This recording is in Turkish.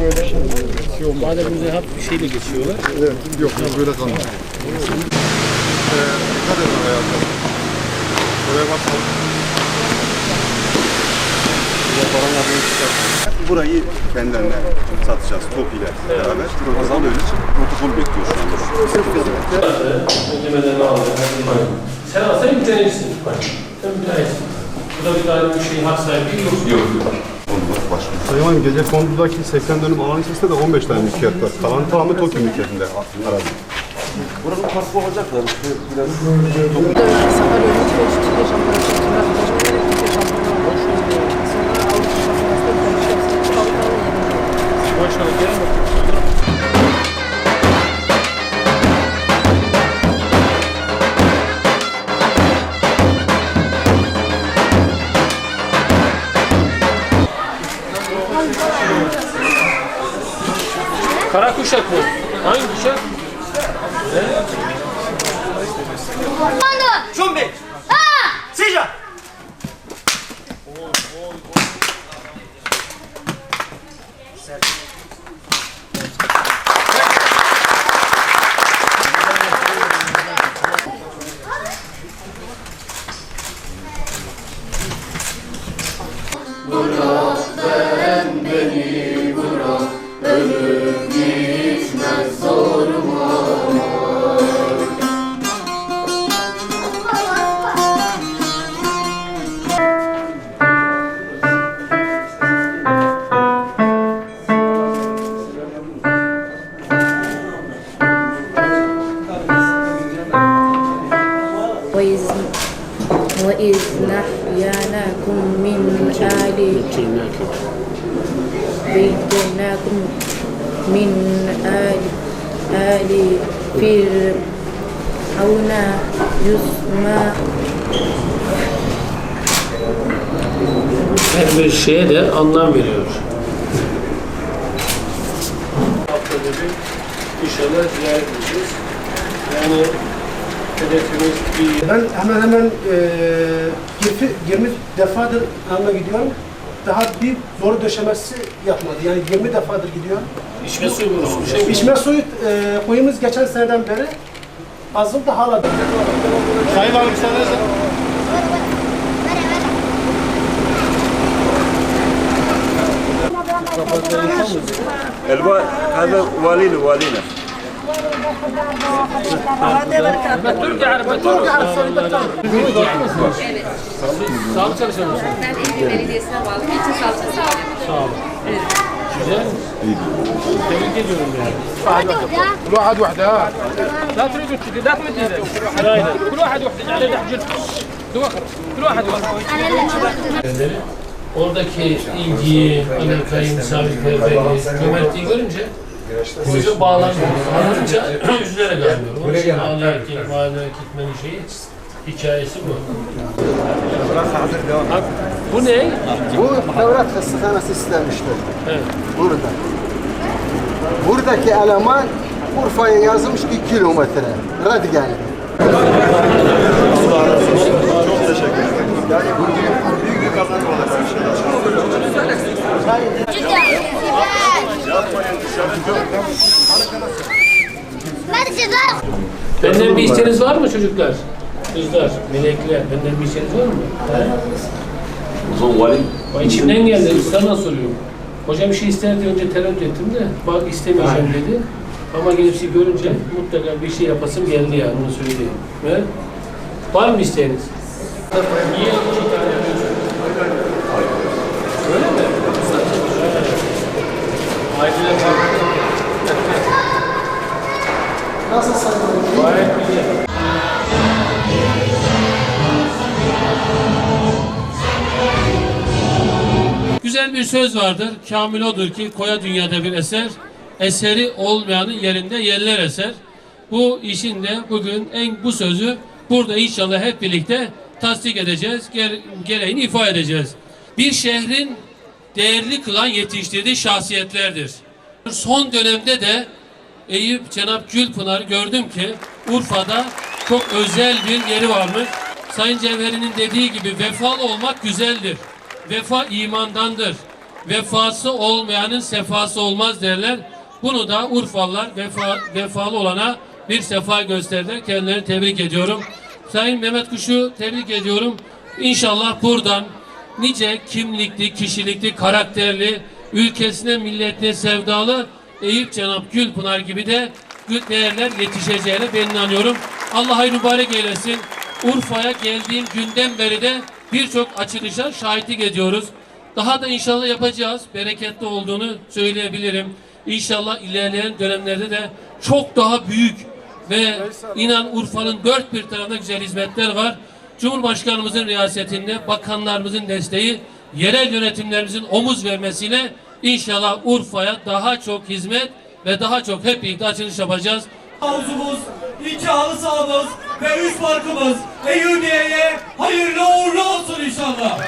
Böyle şey olmaz. Bazen bize hap bir şeyle geçiyorlar. Evet, yok böyle kalmaz. Dikkat edin hayatım. Buraya basalım. Burayı kendilerine satacağız top ile beraber. Protokol öyle protokol bekliyor şu anda. Sırf Sen aslında bir tanecisin. Sen tanesin. Bu da bir tane bir şey hak sahibi yok. Yok. Başlıyor. Sayın Valim, gece kondudaki 80 dönüm alan içerisinde de 15 tane mülkiyet var. Kalan tamamı Tokyo mülkiyetinde arazi. Buranın farklı olacak da biraz Sakarya Türkiye kuşak mı? Hangi kuşak? 준 وإذ نحييناكم من آل بيناكم من آل آل فرعون يسمى Her bir şeye de anlam veriyor. Haftada bir inşallah ziyaret edeceğiz. Yani hedefimiz bir... Ben hemen hemen e, 20 defadır yanına gidiyorum. Daha bir boru döşemesi yapmadı. Yani 20 defadır gidiyorum. İçme suyu mu? Şey İçme suyu e, kuyumuz geçen seneden beri azım da hala da. Sayın Hanım müsaadenizle. Elba, hadi valili, valili. Türk Arap, Türk Arap. Evet. Sağlık çalışanı mısınız? Ben Eylül Belediyesi'ne bağlı. İlçe salça sağlıyorum. Sağ olun. Güzel. Tebrik ediyorum yani. كل واحد وحده لا تريدوا تشتري لا تمد ايدك كل واحد وحده على دحجر دوخر كل واحد وحده Oradaki ilgiyi, alakayı, misafirperverliği, cömertliği görünce Koca bağlanıyor. Anlatınca üzülerek ağlıyorum. Onun için ağlayarak gelip ağlayarak gitmenin şeyi, hikayesi bu. Abi, bu ne? Bu devlet hastahanesi istemiştir. Evet. Burada. Buradaki eleman Urfa'ya yazılmış 2 kilometre. Radigan. büyük bir kazanç Benden bir isteğiniz var mı çocuklar? Kızlar, melekler, benden bir isteğiniz var mı? O zaman valim Bak içimden geldi, sana soruyorum. Hocam bir şey ister diye önce tereddüt ettim de, bak istemeyeceğim dedi. Ama gelip sizi görünce mutlaka bir şey yapasım geldi yani, onu söyleyeyim. Evet? Var mı isteğiniz? Niye iki tane Öyle mi? Aileler Nasılsın? Gayet güzel. Güzel bir söz vardır. Kamil odur ki koya dünyada bir eser, eseri olmayanın yerinde yerler eser. Bu işin de bugün en bu sözü burada inşallah hep birlikte tasdik edeceğiz, ger- gereğini ifade edeceğiz. Bir şehrin değerli kılan yetiştirdiği şahsiyetlerdir. Son dönemde de Eyüp Cenap Gülpınar gördüm ki Urfa'da çok özel bir yeri varmış. Sayın Cevheri'nin dediği gibi vefalı olmak güzeldir. Vefa imandandır. vefası olmayanın sefası olmaz derler. Bunu da Urfalılar vefa, vefalı olana bir sefa gösterdiler. Kendilerini tebrik ediyorum. Sayın Mehmet Kuş'u tebrik ediyorum. İnşallah buradan nice kimlikli, kişilikli, karakterli, ülkesine, milletine sevdalı Eyüp Cenap Gülpınar gibi de değerler yetişeceğine ben inanıyorum. Allah hayır mübarek eylesin. Urfa'ya geldiğim günden beri de birçok açılışa şahitlik ediyoruz. Daha da inşallah yapacağız. Bereketli olduğunu söyleyebilirim. İnşallah ilerleyen dönemlerde de çok daha büyük ve inan Urfa'nın dört bir tarafında güzel hizmetler var. Cumhurbaşkanımızın riyasetinde, bakanlarımızın desteği, yerel yönetimlerimizin omuz vermesiyle İnşallah Urfa'ya daha çok hizmet ve daha çok hep birlikte açılış yapacağız. Havuzumuz, iki halı sahamız ve üç parkımız Eyyuniye'ye hayırlı uğurlu olsun inşallah.